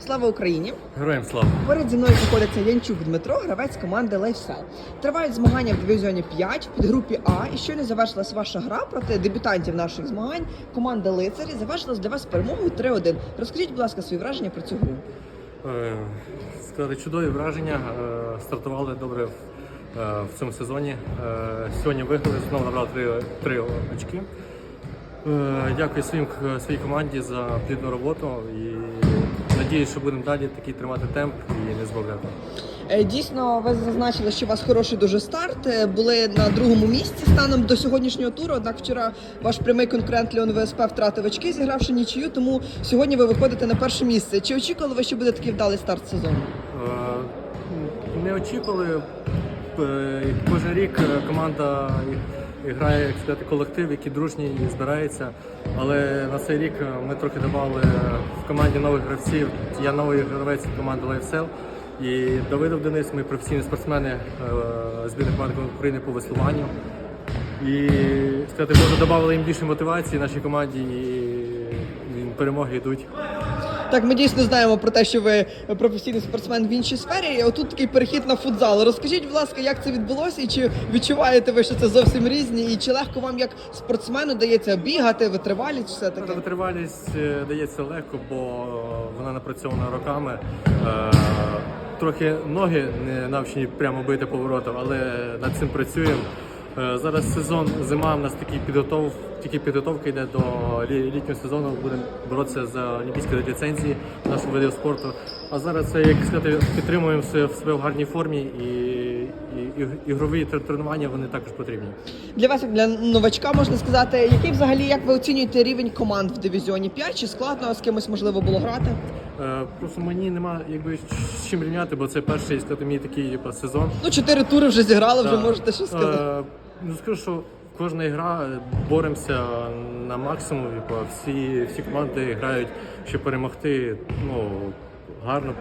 Слава Україні! Героям слава! Поряд зі мною знаходиться Янчук Дмитро, гравець команди Лайфсел. Тривають змагання в дивізіоні 5 в підгрупі А. І щойно завершилась ваша гра проти дебютантів наших змагань. Команда Лицарі завершилась для вас перемогою 3-1. Розкажіть, будь ласка, свої враження про цю гру. Е, Сказати чудові враження. Е, Стартували добре в, е, в цьому сезоні. Е, Сьогодні виграли, знову набрали три, три очки. Е, Дякую своїм своїй команді за плідну роботу і надіюсь, що будемо далі такий тримати темп і не збавляти. Е, Дійсно, ви зазначили, що у вас хороший дуже старт. Е, Були на другому місці станом до сьогоднішнього туру. Однак вчора ваш прямий конкурент Леон ВСП втратив очки, зігравши нічию. Тому сьогодні ви виходите на перше місце. Чи очікували ви, що буде такий вдалий старт сезону? Е, Не очікували. Кожен рік команда і- грає як сказати, колектив, який дружній і збирається. Але на цей рік е, ми трохи додали в команді нових гравців. Я новий гравець команди LifeSell. І Давидов Денис, ми професійні спортсмени е, збірної команди України по веслуванню. І сказати, може додали їм більше мотивації нашій команді і перемоги йдуть. Так, ми дійсно знаємо про те, що ви професійний спортсмен в іншій сфері. І отут такий перехід на футзал. Розкажіть, будь ласка, як це відбулося, і чи відчуваєте ви, що це зовсім різні, і чи легко вам як спортсмену дається бігати, витривалість, все Та таке? Витривалість е, дається легко, бо вона напрацьована роками. Е, Трохи ноги не навчені прямо бити поворотом, але над цим працюємо. Е, Зараз сезон, зима, у нас такий підготов, тільки підготовка йде до літнього сезону. Будемо боротися за олімпійські ліцензії нашого видів спорту. А зараз це, як сказати, підтримуємо себе в себе в гарній формі і, і, і ігрові тренування вони також потрібні. Для вас, як для новачка, можна сказати, який взагалі як ви оцінюєте рівень команд в дивізіоні 5? Чи складно з кимось можливо було грати? Е, Просто мені нема якби з чим рівняти, бо це перший сказати, мій такий типу, сезон. Ну, чотири тури вже зіграли, вже Да. можете що сказати. Е, Ну скажу, що кожна гра е, боремося на максимум. бо всі, всі команди грають, щоб перемогти. Ну гарно,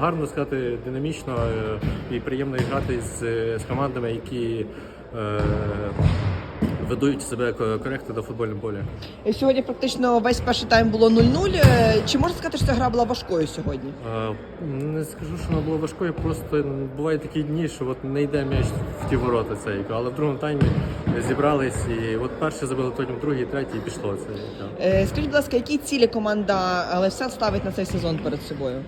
гарно сказати, динамічно е, і приємно грати з, з командами, які е, ведуть себе ко- коректно до футбольного поля. І Сьогодні практично весь перший тайм було 0-0. Е, Чи можна сказати, що ця гра була важкою сьогодні? Е, Не скажу, що вона була важкою, просто бувають такі дні, що от не йде м'яч в ті ворота цей. Але в другому таймі зібрались і от перший забили, потім другий, третій і пішло це. Е, Скажіть, будь ласка, які цілі команда Левсел ставить на цей сезон перед собою?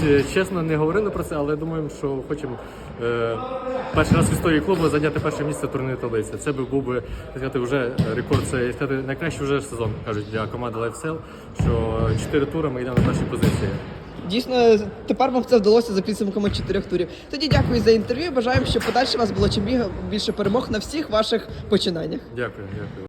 Ч- Чесно, не говорили про це, але думаємо, що хочемо е, перший раз в історії клубу зайняти перше місце в турнірі таблиці. Це би був би так сказати, вже рекорд. Це сказати, найкращий вже сезон кажуть для команди LifeSell, що чотири тури ми йдемо на першій позиції. Дійсно, тепер вам це вдалося за підсумками чотирьох турів. Тоді дякую за інтерв'ю. Бажаємо, щоб подальше у вас було чим більше перемог на всіх ваших починаннях. Дякую, дякую.